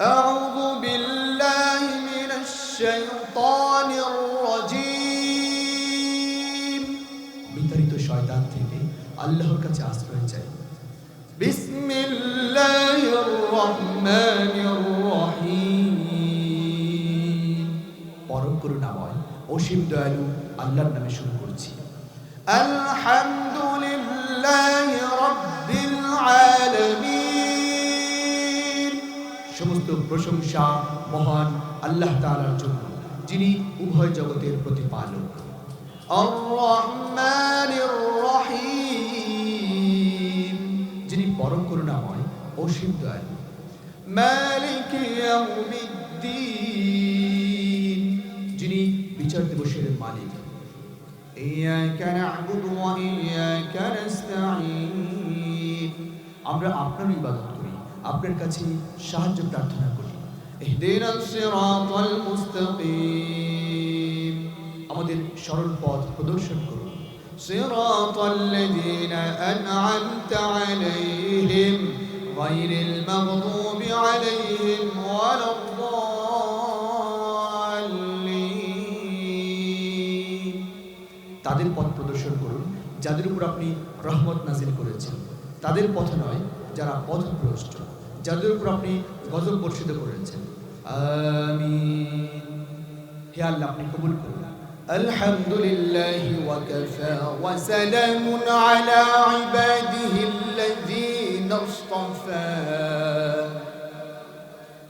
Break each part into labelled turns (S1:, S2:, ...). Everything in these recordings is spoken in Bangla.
S1: أعوذ بالله من الشيطان الرجيم
S2: বিতাড়িত শয়তান থেকে আল্লাহর কাছে আশ্রয় চাই
S1: بسم الله الرحمن الرحيم
S2: পরম করুণাময় অসীম দয়ালু আল্লাহর নামে শুরু করছি
S1: الحمد
S2: প্রশংসা মহান আল্লাহ তালার জন্য, যিনি উভয় জগতের প্রতিপালক। যিনি পরম করুণাময় অসীম দয়ালু। যিনি বিচার দিবসের মালিক। আমরা আপনার ইবাদত আপনার কাছে সাহায্য প্রার্থনা করি
S1: اهدنا الصراط المستقيم
S2: আমাদের সরল পথ প্রদর্শন করুন
S1: صراط الذين أنعمت عليهم غير المغضوب عليهم ولا الضالين
S2: তাদের পথ প্রদর্শন করুন যাদের উপর আপনি রহমত নাজিল করেছেন তাদের পথ নয় যারা পথভ্রষ্ট যাদের উপর আপনি গজব বর্ষিত করেছেন আমিন হে আল্লাহ আপনি কবুল করুন
S1: الحمد لله وكفى وسلام على عباده الذين اصطفى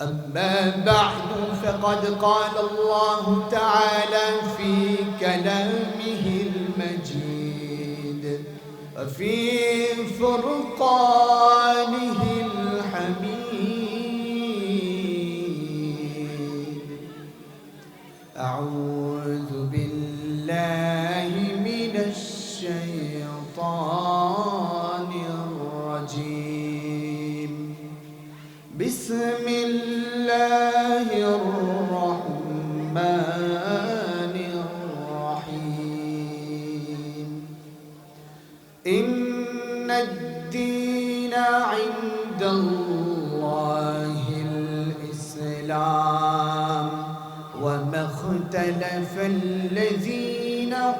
S1: أما بعد فقد قال الله تعالى في كلامه المجيد في فرقانه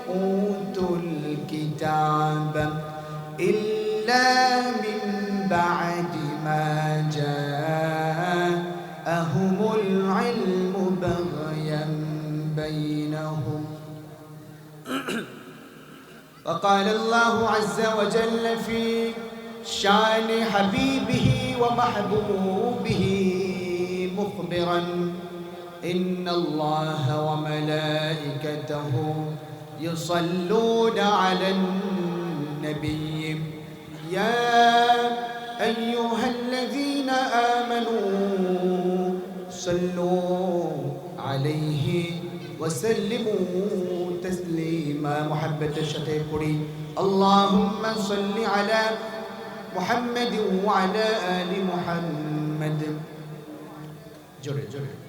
S1: أوتوا الكتاب إلا من بعد ما جاءهم العلم بغيا بينهم. وقال الله عز وجل في شأن حبيبه ومحبوبه مخبرا إن الله وملائكته يصلون على النبي. يا أيها الذين آمنوا صلوا عليه وسلموا تسليما. محبة الشتيبري اللهم صل على محمد وعلى آل محمد.
S2: جري جري.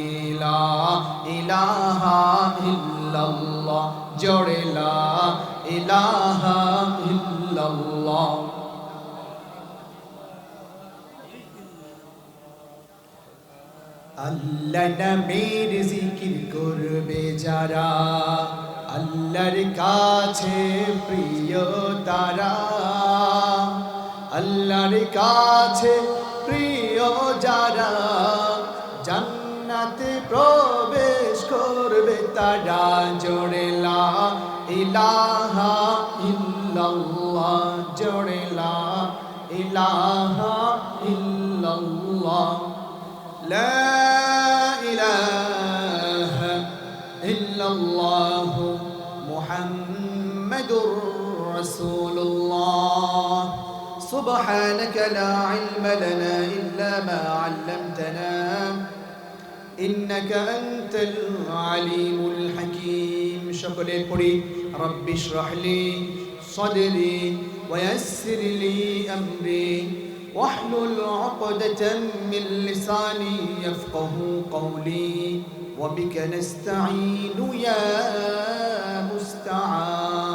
S1: লা ইলাহা ইল্লাল্লাহ, জোরে লা ইলাহা ইল্লাল্লাহ। আল্লাহ নামের জিকির করবে যারা, আল্লাহর কাছে প্রিয় তারা। আল্লাহর কাছে প্রিয় যারা, জান প্রবেশ করবে তারা জোড়ে লা ইলাহা ইল্লাল্লাহ জোড়ে লা ইলাহা ইল্লাল্লাহ لا إله إلا الله محمد محمد رسول الله سبحانك لا علم لنا إلا ما علمتنا إنك أنت العليم الحكيم. شكرا قولي رب اشرح لي صدري ويسر لي أمري. واحلل عقدة من لساني يفقه قولي. وبك نستعين يا مستعان.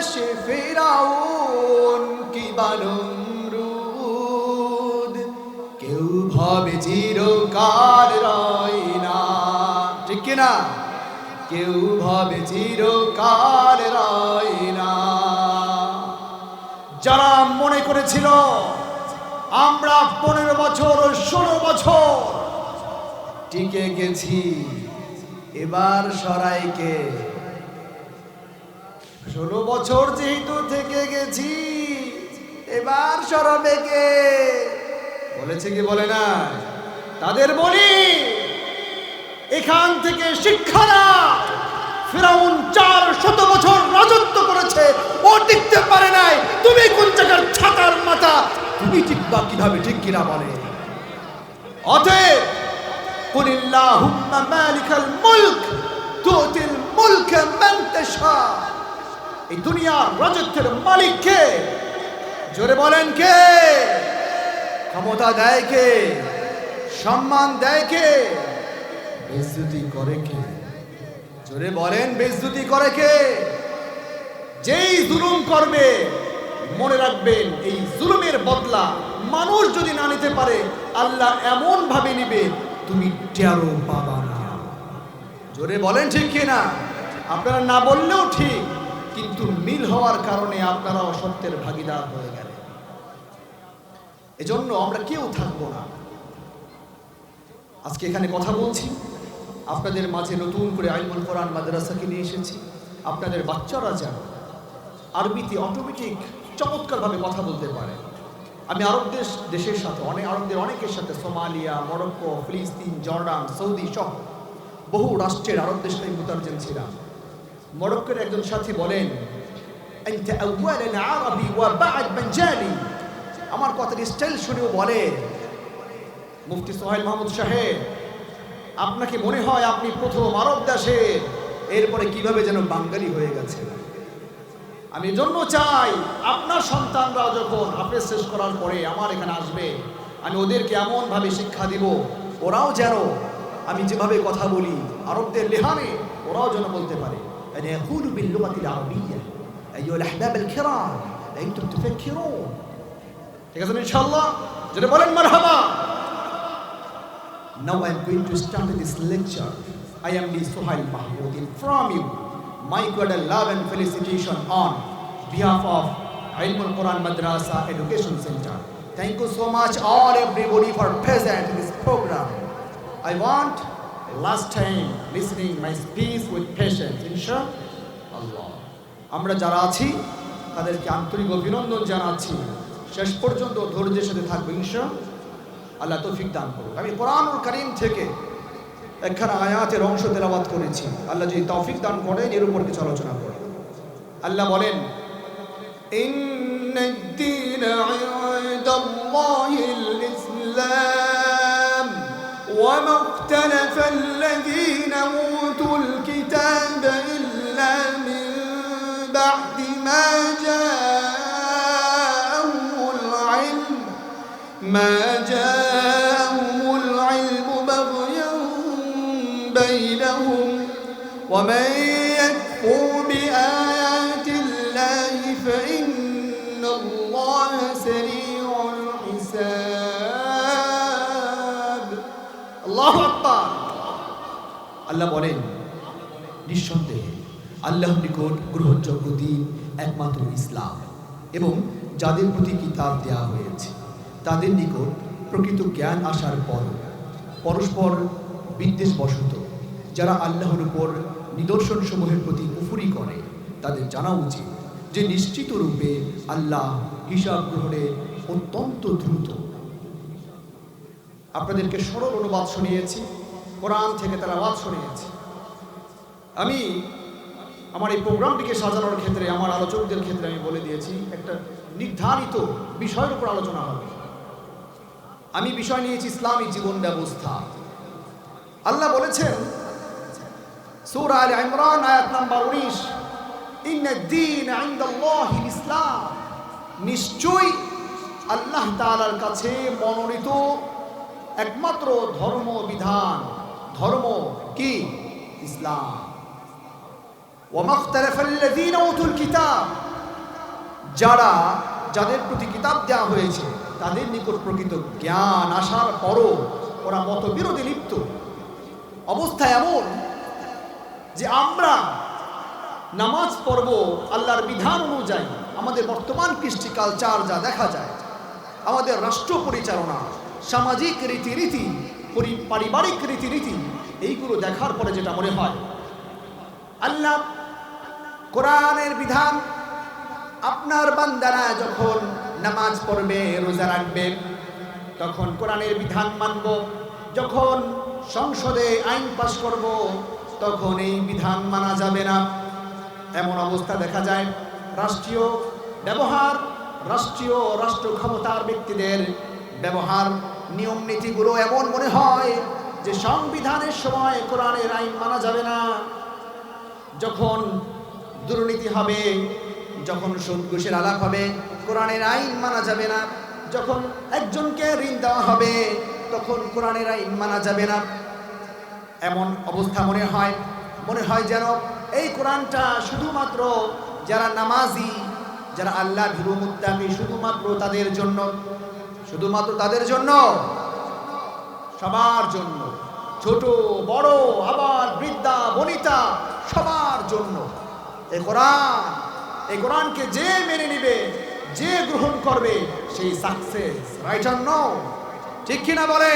S1: সে ফেরাউন কি বানমরুদ কেউ ভাবে চিরকাল রয় না। ঠিক না কেউ ভাবে চিরকাল রয় না। যারা মনে করেছিল, আমরা পনেরো বছর, ষোলো বছর টিকে গেছি, এবার সরাইকে ষোলো বছর যেহেতু থেকে গেছি, এবার সরবে কে? বলেছে কি, বলে না? তাদের বলি, এখান থেকে শিক্ষা না ফেরাউন চার শত বছর রাজত্ব করেছে, ও টিকতে পারে নাই। তুমি কোন জায়গার ছাতার মাথা? তুমি ঠিক বা কীভাবে? ঠিক কিনা বলে। অতএব, কুলিল্লাহুম্মা মালিকাল মুলক, তুতিল মুলক মান তাশা। এই দুনিয়ার রাজত্বের মালিক কে জোরে বলেন কে? ক্ষমতা দেয় কে? সম্মান দেয় কে? বেজ্জতি করে কে? জোরে বলেন, বেজ্জতি করে কে? যেই জুলুম করবে, মনে রাখবেন, এই জুলুমের বদলা মানুষ যদি না নিতে পারে, আল্লাহ এমন ভাবে নিবে, তুমি টেরো পাবা না। জোরে বলেন ঠিক কি না আপনারা না বললেও ঠিক। কিন্তু মিল হওয়ার কারণে আপনারা অসত্যের ভাগিদার হয়ে গেলেন। এজন্য আমরা কেউ থাকব না। আজকে এখানে কথা বলছি। আপনাদের মাঝে নতুন করে আইনুল কোরআন মাদ্রাসাকে নিয়ে এসেছি। আপনাদের বাচ্চারা যেন আরবিতে অটোমেটিক চমৎকারভাবে কথা বলতে পারে। আমি আরব দেশ, দেশের সাথে অনেক আরবদের অনেকের সাথে সোমালিয়া, মরক্কো, ফিলিস্তিন, জর্ডান, সৌদি সহ বহু রাষ্ট্রের আরব দেশে মুতার্জেম ছিলাম। মরক্কের একজন সাথী বলেন আমার কথার স্টাইল শুনেও বলে, মুফতি সোহেল মাহমুদ সাহেব, আপনাকে মনে হয় আপনি প্রথম আরব দেশে, এরপরে কীভাবে যেন বাঙালি হয়ে গেছে আমি জন্য চাই, আপনার সন্তানরা যখন আপনি শেষ করার পরে আমার এখানে আসবে, আমি ওদেরকে এমনভাবে শিক্ষা দিব, ওরাও যেন, আমি যেভাবে কথা বলি, আরবদের লেহানে ওরাও যেন বলতে পারে। أن يقولوا باللغة العربية أيها الأحباب الكرام أنتم تفكرون تقصد إن شاء الله جنبولا مرحبا Now I'm going to start this lecture. I am the Suhail Mahmood. from you, my God, love and felicitation on behalf of Ilm Quran Madrasa Education Center. Thank you so much all everybody for present in this program. I want last time, listening my speech with patience ইনশাআল্লাহ আমরা যারা আছি, তাদেরকে আন্তরিক অভিনন্দন জানাচ্ছি। শেষ পর্যন্ত ধৈর্যের সাথে থাকব ইনশা আল্লাহ তৌফিক দান করুক। আমি কোরআনুল করিম থেকে একখানা আয়াতের অংশ তেলাবাদ করেছি। আল্লাহ যদি তৌফিক দান করেন, এর উপর কিছু আলোচনা করে আল্লাহ বলেন, ইন্নাদ্দীন ইনদাল্লাহিল ইসলাম وما اختلف الذين أوتوا الكتاب إلا من بعد ما جاءهم العلم ما جاءهم العلم بغيا بينهم ومن আল্লাহ আল্লাহ বলেন, নিঃসন্দেহে আল্লাহ নিকট গ্রহণযোগ্য দিন একমাত্র ইসলাম এবং যাদের প্রতি কিতাব দেয়া হয়েছে, তাদের নিকট প্রকৃত জ্ঞান আসার পর পরস্পর বিদ্বেষ বসত যারা আল্লাহর উপর নিদর্শনসমূহের প্রতি উফুরি করে, তাদের জানা উচিত
S2: যে নিশ্চিত রূপে আল্লাহ হিসাব গ্রহণে অত্যন্ত দ্রুত আপনাদেরকে সরল অনুবাদ শুনিয়েছি, কোরআন থেকে তারা আওয়াজ শুনিয়েছি। আমি আমার এই প্রোগ্রামটিকে সাজানোর ক্ষেত্রে, আমার আলোচকদের ক্ষেত্রে আমি বলে দিয়েছি, একটা নির্ধারিত বিষয়ের উপর আলোচনা হবে। আমি বিষয় নিয়েছি ইসলামী জীবন ব্যবস্থা। আল্লাহ বলেছেন, সূরা আলে ইমরান, আয়াত নাম্বার 19 ইন্নাদ-দীন ইনদাল্লাহিল ইসলাম। নিশ্চয়ই আল্লাহ তালার কাছে মনোনীত একমাত্র ধর্ম বিধান। ধর্ম কি? ইসলাম। যারা, যাদের প্রতি কিতাব দেওয়া হয়েছে, তাদের নিকট প্রকৃত জ্ঞান আসার পরও ওরা মতবিরোধে লিপ্ত। অবস্থা এমন যে আমরা নামাজ পড়ব আল্লাহর বিধান অনুযায়ী। আমাদের বর্তমান কৃষ্টি কালচার যা দেখা যায়, আমাদের রাষ্ট্র পরিচালনা সামাজিক রীতিনীতি, পরি- পারিবারিক রীতিনীতি, এইগুলো দেখার পরে যেটা মনে হয়, আল্লাহ কোরআনের বিধান, আপনার বান্দারা যখন নামাজ পড়বে, রোজা রাখবে, তখন কোরআনের বিধান মানব। যখন সংসদে আইন পাশ করব, তখন এই বিধান মানা যাবে না। এমন অবস্থা দেখা যায়। রাষ্ট্রীয় ব্যবহার, রাষ্ট্রীয় রাষ্ট্র ক্ষমতার ব্যক্তিদের ব্যবহার নিয়ম নীতিগুলো এমন মনে হয় যে সংবিধানের সময় কোরআনের আইন মানা যাবে না। যখন দুর্নীতি হবে, যখন সুদ ঘুষের আলাপ হবে, কোরআনের আইন মানা যাবে না। যখন একজনকে ঋণ দেওয়া হবে, তখন কোরআনের আইন মানা যাবে না। এমন অবস্থা মনে হয় মনে হয় যেন এই কোরআনটা শুধুমাত্র যারা নামাজি, যারা আল্লাহ ভীরু শুধুমাত্র তাদের জন্য শুধুমাত্র তাদের জন্য? সবার জন্য। ছোট, বড়, আবার বৃদ্ধা, বনিতা, সবার জন্য। এই কোরআন এই কোরআনকে যে মেনে নিবে, যে গ্রহণ করবে, সেই সাকসেস রাইট নো ঠিক কিনা বলে?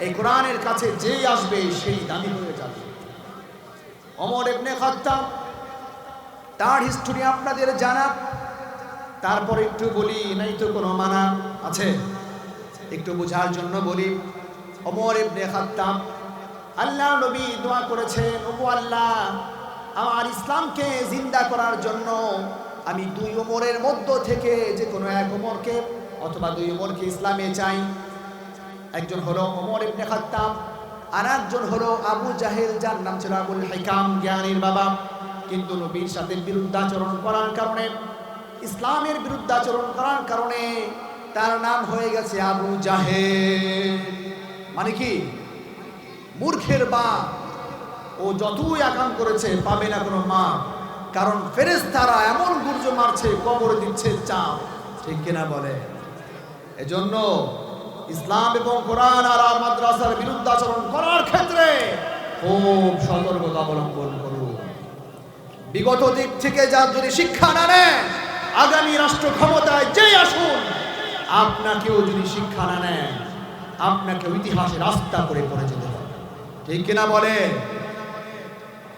S2: এই কোরআনের কাছে যেই আসবে, সেই দামি হয়ে যাবে। অমর ইবনে খাত্তাব, তার হিস্টোরি আপনাদের জানা। তারপরে একটু বলি, নাই তো কোনো মানা আছে? একটু বোঝার জন্য বলি অমর ইবনে খাত্তাব, আল্লাহ নবী দোয়া করেছেন, ওগো আল্লাহ, আমার ইসলামকে জিন্দা করার জন্য আমি দুই ওমরের মধ্য থেকে যে কোনো এক ওমরকে অথবা দুই ওমরকে ইসলামে চাই। একজন হলো ওমর ইবনে খাত্তাব, আর একজন হলো আবু জাহেল, যার নাম ছিল আবুল হাইকাম, জ্ঞানীর বাবা। কিন্তু নবীর সাথে বিরুদ্ধাচরণ করার কারণে ইসলামের বিরুদ্ধাচরণ করার কারণে তার নাম হয়ে গেছে আবু জাহেল। মানে কি? মূর্খের বা ও যতই আকাম করেছে, পাবে না কোনো মা কারণ ফেরেস তারা এমন গুর্জ মারছে, কবর দিচ্ছে চাপ। ঠিক কিনা বলে? এজন্য ইসলাম এবং কোরআন আর আর মাদ্রাসার বিরুদ্ধাচরণ করার ক্ষেত্রে খুব সতর্কতা অবলম্বন করুন। বিগত দিক থেকে যা যদি শিক্ষা না নেন আগামী রাষ্ট্র ক্ষমতায় যেই আসুন, আপনাকেও যদি শিক্ষা না নেন আপনাকে ইতিহাসে রাস্তা করে পড়ে যেতে হবে। ঠিক কিনা বলে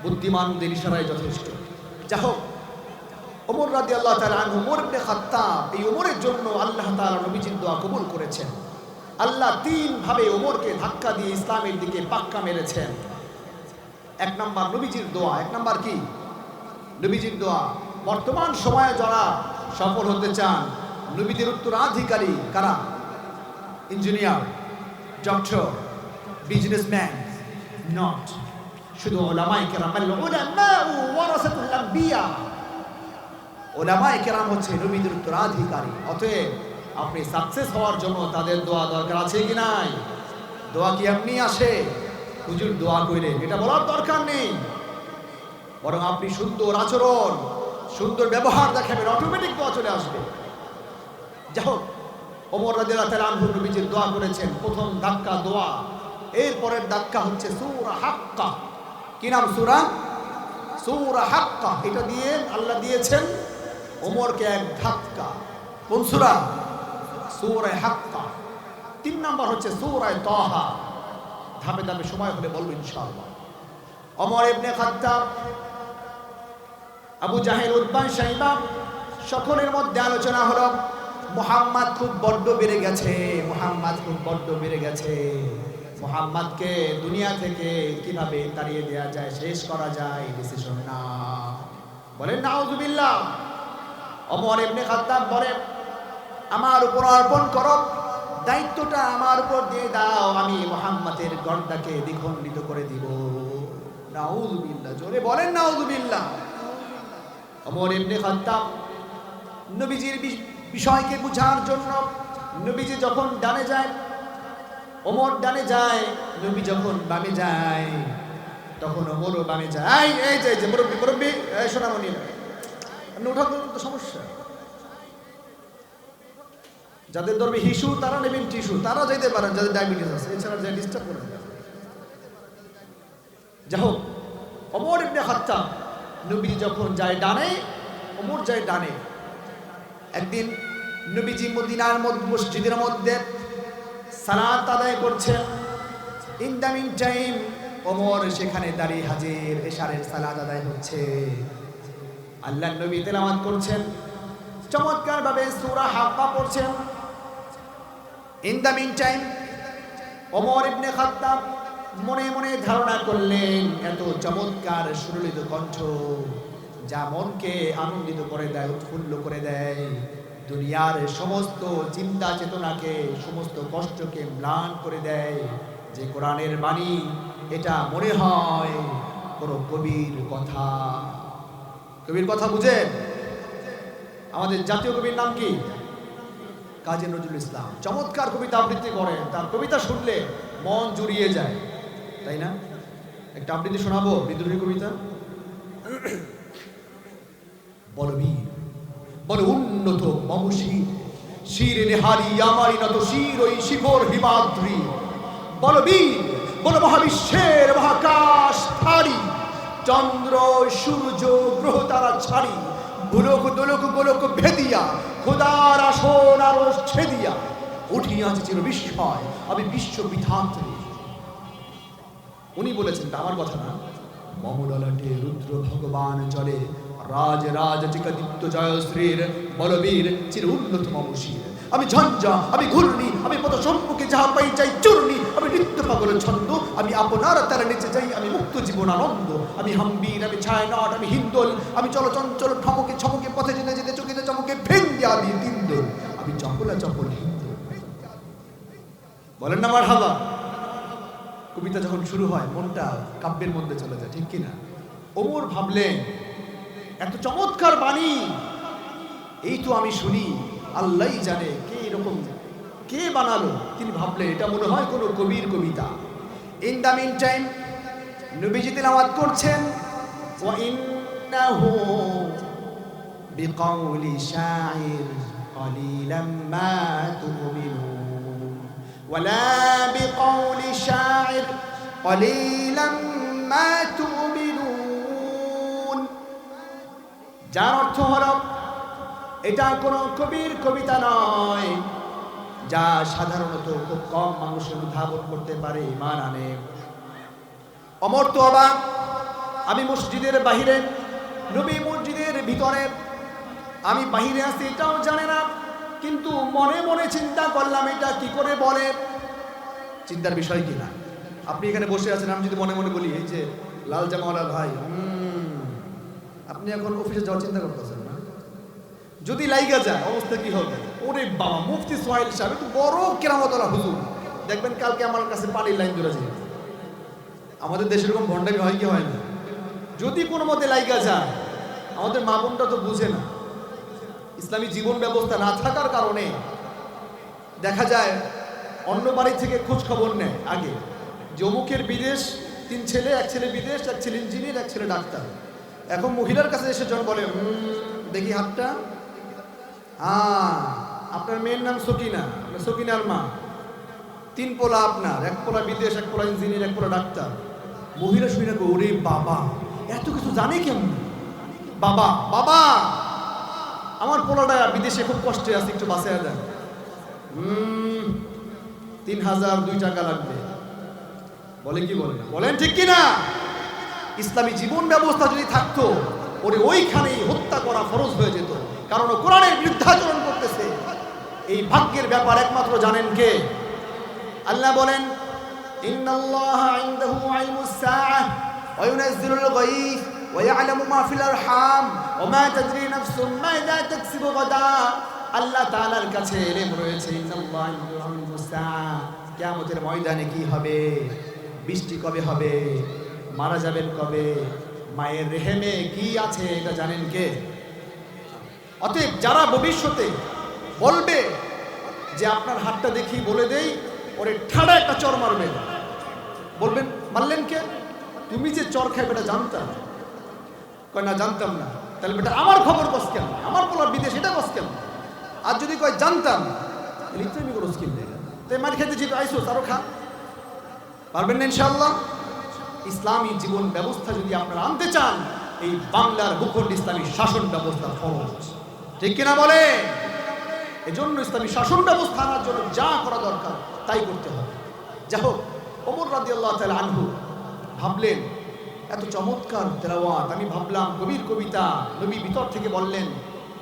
S2: বুদ্ধিমানদের ইশারায় যথেষ্ট। যা হোক, ওমর রাদি আল্লাহ তালা ওমর ইবনে এই ওমরের জন্য আল্লাহ তাআলা নবীজির দোয়া কবুল করেছেন। আল্লাহ তিন ভাবে ওমরকে ধাক্কা দিয়ে ইসলামের দিকে পাক্কা মেরেছেন। এক নম্বর নবীজির দোয়া, এক নম্বর কি? নবীজির দোয়া বর্তমান সময়ে যারা সফল হতে চান, নবীদের উত্তরাধিকারী কারা? ইঞ্জিনিয়ার ডক্টর বিজনেসম্যান নট শুধু ওলামাই কেরাম ওলামাই কেরাম হচ্ছে নবীদের উত্তরাধিকারী। অতএব আপনি সাকসেস হওয়ার জন্য তাদের দোয়া দরকার আছে কি নাই? দোয়া কি এমনি আসে? হুজুর দোয়া কইলেন এটা বলার দরকার নেই। বরং আপনি সুন্দর আচরণ সুন্দর ব্যবহার দেখাবেন অটোমেটিক দোয়া চলে আসবে। যাই হোক, ওমর রাদিয়াল্লাহু তাআলা আনহু নবীজির দোয়া করেছেন, প্রথম ধাক্কা দোয়া। এরপরের ধাক্কা হচ্ছে সূরা হাক্কা। কি নাম সুরা? সূরা হাক্কা। এটা দিয়ে আল্লাহ দিয়েছেন ওমরকে এক ধাক্কা। কোন সূরা? সূরা হাক্কা। তিন নাম্বার হচ্ছে সূরা তাহা। ধাপে ধাপে সময় হলে বলব ইনশাআল্লাহ। অমর ইবনে খাত্তাব
S1: আবু জাহেল উদ্বান সাইবা সকলের মধ্যে আলোচনা হলো, মোহাম্মদ খুব বড্ড বেড়ে গেছে, মোহাম্মদ খুব বড্ড বেড়ে গেছে। মোহাম্মদকে দুনিয়া থেকে কীভাবে তাড়িয়ে দেওয়া যায়, শেষ করা যায় ডিসিশন না। বলেন, নাউজুবিল্লাহ। অমর ইবনে খাত্তাব বলেন, আমার উপর অর্পণ করো, দায়িত্বটা আমার উপর দিয়ে দাও, আমি মোহাম্মদের গর্দাকে দ্বিখণ্ডিত করে দিব। নাউজুবিল্লাহ, জোরে বলেন না নাউজুবিল্লাহ। অমর ইবনে খাত্তাব নবীজির বিষয়কে বুঝার জন্য নবীজি যখন ডানে যায় ওমর ডানে যায় নবী যখন বামে যায় তখন ওমরও বামে যায়। এই, যে যে মুরব্বী মুরব্বী সোনামণি আপনি উঠা তো সমস্যা। যাদের ধরবে হিসু তারা নেবেন টিস্যু তারা যেতে পারেন যাদের ডায়াবেটিস আছে এছাড়া যে ডিস্টার্ব করে। যাই হোক অমর ইবনে খাত্তাব নবীজি যখন যায় ডানে, ওমর যায় ডানে। একদিন নবীজি মদিনার মসজিদের মধ্যে সালাত আদায় করছেন in the meantime Omar সেখানে দাঁড়িয়ে হাজির, এশারের সালাত আদায় হচ্ছে আল্লাহ নবী তেলাওয়াত করছেন। চমৎকার ভাবে সূরা হাক্কা পড়ছেন। In the meantime Omar ibn Khattab মনে মনে ধারণা করলেন, এত চমৎকার সুরলিত কণ্ঠ, যা মনকে আনন্দিত করে দেয়, উৎফুল্ল করে দেয়। দুনিয়ার সমস্ত চিন্তা চেতনাকে, সমস্ত কষ্টকে ম্লান করে দেয়। যে কোরআনের বাণী, এটা মনে হয় কোনো কবির কথা। কবির কথা বুঝেন? আমাদের জাতীয় কবির নাম কি? কাজী নজরুল ইসলাম। চমৎকার কবিতা আবৃত্তি করেন। তার কবিতা শুনলে মন জুড়িয়ে যায়। তাই না? একটা আবৃত্তি শোনাবো? বিদ্রোহী কবিতা? বলবীর বল উন্নত মম শির নেহারি আমারি নত শির ওই শিখর হিমাদ্রি। বলবীর বল মহাবিশ্বের মহাকাশ থারি চন্দ্র, সূর্য, গ্রহ তারা ছাড়ি, গোলক দোলক গোলক ভেদিয়া, খোদার আসন আরও ছেদিয়া। উঠিয়াছে চির বিস্ময় আমি বিশ্ব বিধাত্রী উনি বলেছেন আমার কথা না। মমললাটে রুদ্র ভগবান চলে রাজ রাজ চিকাদিত্য জয়শ্রীর বলবীর চির উন্নত মমশীর। আমি ঝঞ্ঝা, আমি ঘূর্ণি, আমি পদ সম্মুখে যাহা পাই চাই চূর্ণি, আমি নিত্য পাগল ছন্দ, আমি আপনার তারা নিচে যাই, আমি মুক্ত জীবন আনন্দ, আমি হাম্বির, আমি ছায়ানট, আমি হিন্দোল, আমি চলচঞ্চল ঠমকে ছমকে পথে যেতে যেতে চকিতে চমকে ভেঙ্গে আমি তিন্দোল আমি চপলা চপল হিন্দোল। বলেন না আমার হাবা কবিতা যখন শুরু হয় মনটা কাব্যের মধ্যে চলে যায় ঠিক কিনা ওমর ভাবলেন এত চমৎকার বাণী এই তো আমি শুনি আল্লাহই জানে কে এরকম কে বানালো তিনি ভাবলেন এটা মনে হয় কোনো কবির কবিতা ইন দ্য মিন টাইম নবীজি তেলাওয়াত করছেন ওয়া ইন্নাহু বিকাউলি শাইর قليلا ما تؤمنون ولا بقول شاعر قليلا ما تؤمنون যার অর্থ হল এটা কোনো কবির কবিতা নয় যা সাধারণত খুব কম মানুষ অনুধাবন করতে পারে ইমান আনে অমর তো অবাক আমি মসজিদের বাহিরে নবী মসজিদের ভিতরে আমি বাহিরে আছি এটাও জানে না কিন্তু মনে মনে চিন্তা করলাম, এটা কি করে বলে? চিন্তার বিষয় কি না? আপনি এখানে বসে আছেন, আমি যদি মনে মনে বলি, এই যে লাল জামাওয়ালা ভাই আপনি এখন অফিসে যাওয়ার চিন্তা করতেছেন না? যদি লাইগা যায়, অবস্থা কি হবে? ওরে বাবা, মুফতি সোহাইল সাহেব একটু বড় কেরামতলা হুজুর। দেখবেন কালকে আমার কাছে পানির লাইন ধরে যায়। আমাদের দেশে এরকম ভণ্ডামি হয় কি হয় না? যদি কোনো মতে লাইগা যায়, আমাদের মা বোনটা তো বুঝে না। ইসলামী জীবন ব্যবস্থা না থাকার কারণে দেখা যায় অন্য বাড়ি থেকে খোঁজ খবর নেয় আগে। যমুকের বিদেশ তিন ছেলে এক ছেলে বিদেশ এক ছেলে ইঞ্জিনিয়ার এক ছেলে ডাক্তার। এখন মহিলার কাছে এসে জন বলে "উম, দেখি হাতটা। হ্যাঁ আপনার মেয়ের নাম সকিনা। আপনার সকিনার মা। তিন পোলা আপনার এক পোলা বিদেশ এক পোলা ইঞ্জিনিয়ার এক পোলা ডাক্তার। মহিলা শুনে ওরে বাবা এত কিছু জানে কেমন? বাবা বাবা! আমার পোলাটা বিদেশে খুব কষ্টে আছে, একটু বাসে দেন। তিন হাজার দুই টাকা লাগবে। বলে কি বলে? বলেন ঠিক কি না ইসলামী জীবন ব্যবস্থা যদি থাকতো, ওরে ওইখানেই হত্যা করা ফরজ হয়ে যেত। কারণ ও কোরআনের বিরুদ্ধাচরণ করতেছে। এই ভাগ্যের ব্যাপার একমাত্র জানেন কে? আল্লাহ বলেন, ইন্নাল্লাহা ইনদাহু ইলমুস সাআহ, ওয়া ইউনাজ্জিলুল গায়থ ওয়া কিয়ামতের ময়দানে কি হবে? বৃষ্টি কবে হবে? মারা যাবেন কবে? মায়ের রেহেমে কি আছে এটা জানেন কে? অতএব যারা ভবিষ্যতে বলবে যে আপনার হাতটা দেখি বলে দেই, ওরে ঠাড়া একটা চর মারবেন বলবেন, মারলেন কে? তুমি যে চর খাই বেটা জানতাম। কয়, না, জানতাম না। তাহলে বেটা আমার খবর কস কেন? আমার বলার বিদেশ, এটা কস কেন? আর যদি কয় জানতাম, তাহলে তো আমি কোনো স্কিল তাই মার খেতে যেহেতু আইসো তারও খা। পারবেন না ইনশাআল্লাহ? ইসলামী জীবন ব্যবস্থা যদি আপনারা আনতে চান, এই বাংলার ভূখণ্ড ইসলামী শাসন ব্যবস্থা ফরজ। ঠিক কিনা বলে? এজন্য ইসলামী শাসন ব্যবস্থা আনার জন্য যা করা দরকার, তাই করতে হবে। যাই হোক, ওমর রাদি আল্লাহ তালা আনহু ভাবলেন এত চমৎকার তেলাওয়াত। আমি ভাবলাম, কবির কবিতা। নবী ভিতর থেকে বললেন,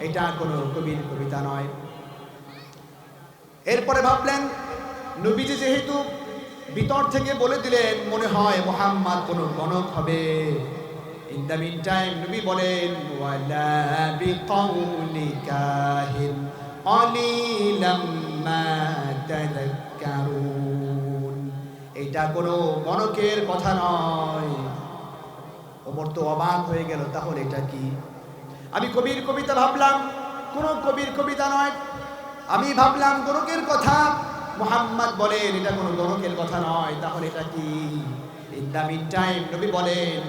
S1: এটা কোনো কবির কবিতা নয়। এরপরে ভাবলেন, নবীজি যেহেতু ভিতর থেকে বলে দিলেন, মনে হয় মোহাম্মদ কোনো গণক হবে। ইন দ্য মিন টাইম নবী বলেন এটা কোনো গণকের কথা নয়। ওমর তো অবাক হয়ে গেল, তাহলে এটা কি? আমি কবির কবিতা ভাবলাম, কোন কবির কবিতা নয়। আমি ভাবলাম গণকের কথা। মোহাম্মদ বলেন, এটা কোনো গণকের কথা নয়, তাহলে এটা কি? ইন দ্য মিন টাইম নবী বলেন,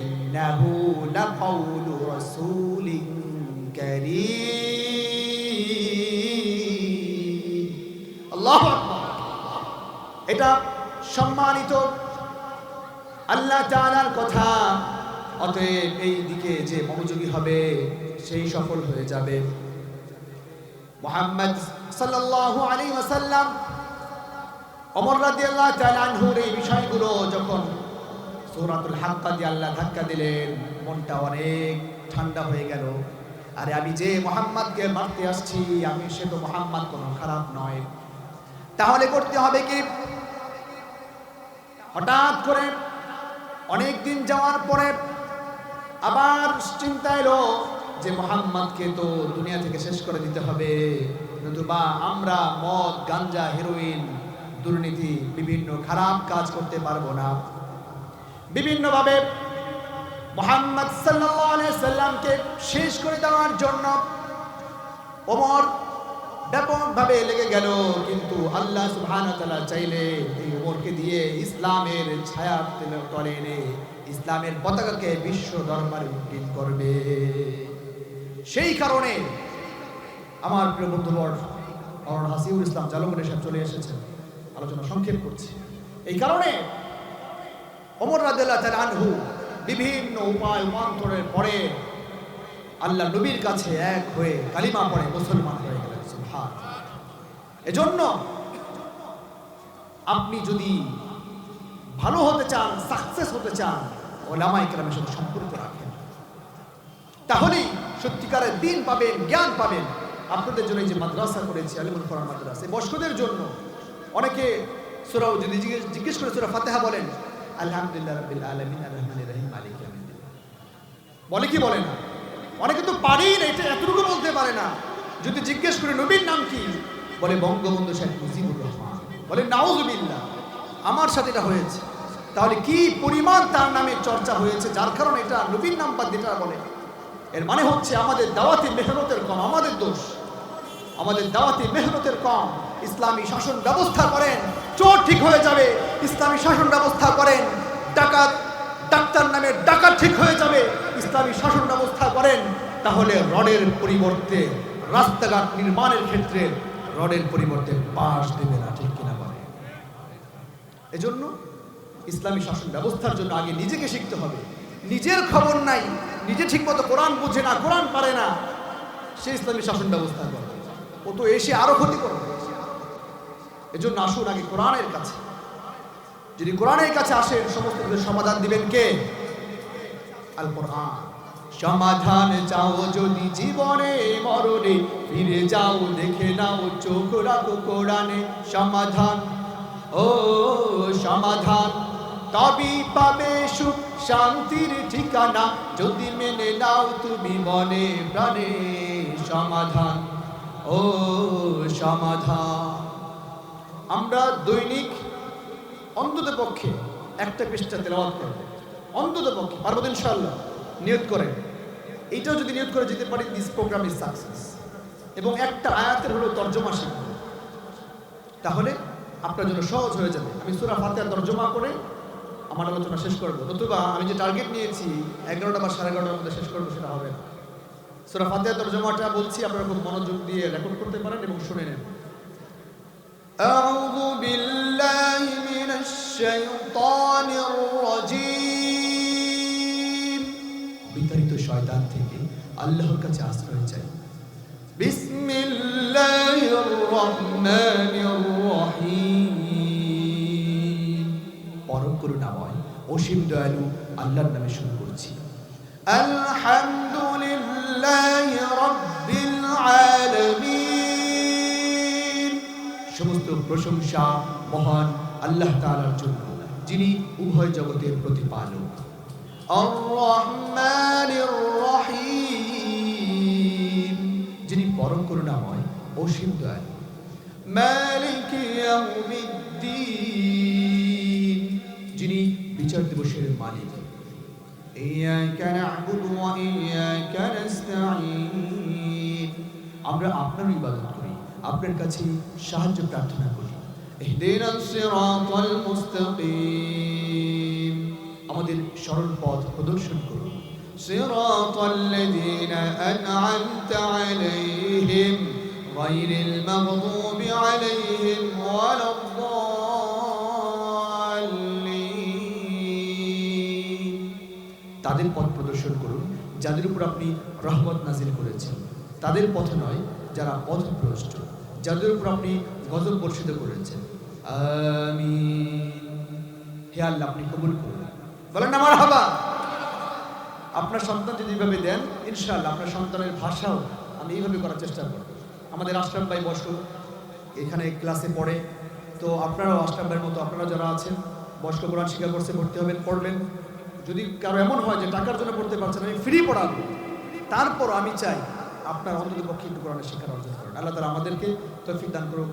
S1: ইন্নাহু লাকাউলু রাসূলিন কারীম। আল্লাহু আকবার। এটা সম্মানিত আল্লাহ তাআলার কথা। অতএব এই দিকে যে মনোযোগী হবে, সেই সফল হয়ে যাবে। মোহাম্মদ সাল্লাল্লাহু আলাইহি ওয়াসাল্লাম, ওমর রাদিয়াল্লাহু তাআলা আনহুর এই বিষয়গুলো যখন সূরাতুল হাক্কা দিয়ে আল্লাহ ধাক্কা দিলেন, মনটা অনেক ঠান্ডা হয়ে গেল। আরে আমি যে মোহাম্মদকে মারতে আসছি, আমি, সে তো মোহাম্মদ কোনো খারাপ নয়। তাহলে করতে হবে কি? হঠাৎ করে অনেক দিন যাওয়ার পরে আবার চিন্তা এলো যে মোহাম্মদকে তো দুনিয়া থেকে শেষ করে দিতে হবে। নতুবা আমরা মদ, গাঞ্জা হেরোইন দুর্নীতি, বিভিন্ন খারাপ কাজ করতে পারব না। বিভিন্নভাবে মোহাম্মদ সাল্লামকে শেষ করে দেওয়ার জন্য ওমর ব্যাপকভাবে লেগে গেল, কিন্তু আল্লাহ সুবহানাহু ওয়া চাইলে এই ওমরকে দিয়ে ইসলামের ছায়া তলে এনে ইসলামের পতাকাকে বিশ্ব দরবারে উত্তীর্ণ করবে। সেই কারণে আমার প্রিয় বন্ধুবর অরণ হাসিউল ইসলাম জালমুনের সাহেব চলে এসেছেন। আলোচনা সংক্ষেপ করছি। এই কারণে অমর তাআলা আনহু বিভিন্ন উপায় উপান্তরের পরে আল্লাহ নবীর কাছে এক হয়ে কালিমা পড়ে, মুসলমান হয়ে গেলেন সুবহান এজন্য আপনি যদি ভালো হতে চান সাকসেস হতে চান ওলামাই কেরামের সাথে সম্পর্ক রাখেন। তাহলেই সত্যিকারের দিন পাবেন, জ্ঞান পাবেন। আপনাদের জন্য এই যে মাদ্রাসা করেছি, আলিমুল কোরআন মাদ্রাসা, বয়স্কদের জন্য। অনেকে সুরাও যদি জিজ্ঞেস করে সুরা ফাতেহা বলেন, আলহামদুলিল্লাহ রাব্বিল আলামিন আর রহমানির রহিম, মালিক বলে কি বলে না? অনেকে তো পারেই না, এটা এতটুকু বলতে পারে না। যদি জিজ্ঞেস করে, নবীর নাম কি? বলে, বঙ্গবন্ধু শেখ মুজিবুর রহমান। বলে, নাউজুবিল্লাহ, আমার সাথে এটা হয়েছে। তাহলে কি পরিমাণ তার নামে চর্চা হয়েছে, যার কারণে এটা নবীর নাম বাদ যেটা বলে এর মানে হচ্ছে, আমাদের দাওয়াতি মেহনতের কম, আমাদের দোষ। আমাদের দাওয়াতি মেহনতের কম। ইসলামী শাসন ব্যবস্থা করেন, চোর ঠিক হয়ে যাবে। ইসলামী শাসন ব্যবস্থা করেন, ডাকাত, ডাক্তার নামে ডাকাত ঠিক হয়ে যাবে। ইসলামী শাসন ব্যবস্থা করেন, তাহলে রডের পরিবর্তে রাস্তাঘাট নির্মাণের ক্ষেত্রে রডের পরিবর্তে বাঁশ দেবে না, ঠিক কিনা বলে? এজন্য ইসলামী শাসন ব্যবস্থার জন্য আগে নিজেকে শিখতে হবে। নিজের খবর নাই, নিজে ঠিকমতো কোরআন বুঝে না, কোরআন পারে না, সে ইসলামী শাসন ব্যবস্থা করে ও তো এসে আরও ক্ষতি করবে। এজন্য আসুন আগে কোরআনের কাছে। যদি কোরআনের কাছে আসেন, সমস্ত সমাধান দিবেন কে? আল কোরআন
S2: সমাধান চাও যদি জীবনে, মরণে, ফিরে যাও, দেখে নাও, চোখ রাখো কোরআনে সমাধান। ও সমাধান তবে পাবে সুখ, শান্তির ঠিকানা। যদি মেনে নাও তুমি মনে প্রাণে সমাধান। ও সমাধান। আমরা দৈনিক অন্তত পক্ষে একটা পৃষ্ঠা তেলাওয়াত করব। অন্তত পক্ষে, পারব তো ইনশাআল্লাহ, নিয়ত করে এইটাও যদি নিয়ত করে যেতে পারি দিস প্রোগ্রাম ইজ সাকসেস এবং একটা আয়াতের হলো তর্জমা শিখব তাহলে আপনার জন্য সহজ হয়ে যাবে আমি সুরা ফাতেহা তর্জমা করে আমার আলোচনা শেষ করব নতুবা আমি যে টার্গেট নিয়েছি এগারোটা বা সাড়ে এগারোটার মধ্যে শেষ করবো সেটা হবে না সুরা ফাতেহা তর্জমাটা বলছি আপনারা খুব মনোযোগ দিয়ে রেকর্ড করতে পারেন এবং শুনে নেন أعوذ بالله من الشيطان الرجيم বিতাড়িত শয়তান থেকে আল্লাহর কাছে আশ্রয় চাই। পরম করুণাময় অসীম দয়ালু আল্লাহর নামে শুরু করছি। আলহামদুলিল্লাহি রাব্বিল আলামিন। সমস্ত প্রশংসা মহান আল্লাহ তাআলার জন্য যিনি উভয় জগতের প্রতিপালক। রহিম যিনি পরম করুণাময় অসীম দয়ালু মালিক ইয়াউমিদ্দিন যিনি বিচার দিবসের মালিক إياك نعبد وإياك نستعين আমরা আপনার ইবাদত করি আপনার কাছে সাহায্য প্রার্থনা করি اهدنا الصراط المستقيم আমাদের সরল পথ প্রদর্শন করুন صراط الذين أنعمت عليهم غير المغضوب عليهم ولا الضالين তাদের পথ প্রদর্শন করুন যাদের উপর আপনি রহমত নাজিল করেছেন তাদের পথ নয় যারা পথভ্রষ্ট যাদের উপর আপনি গজব বর্ষিত করেছেন আমি হে আল্লাহ আপনি কবুল করুন বলেন না আমার হাবা আপনার সন্তান যদি এইভাবে দেন ইনশাল্লাহ আপনার সন্তানের ভাষাও আমি এইভাবে করার চেষ্টা করব। আমাদের আশরাফ ভাই বয়স্ক এখানে ক্লাসে পড়ে। তো আপনারাও আশরাফ ভাইয়ের মতো আপনারা যারা আছেন, বয়স্ক কোরআন শিক্ষা কোর্সে ভর্তি হবেন, পড়বেন। যদি কারও এমন হয় যে টাকার জন্য পড়তে পারছেন আমি ফ্রি পড়াবো। তারপর আমি চাই আপনার অন্তত পক্ষে একটু কোরআনের শিক্ষা অর্জন করেন। আল্লাহ তালা আমাদেরকে তৌফিক দান করুক।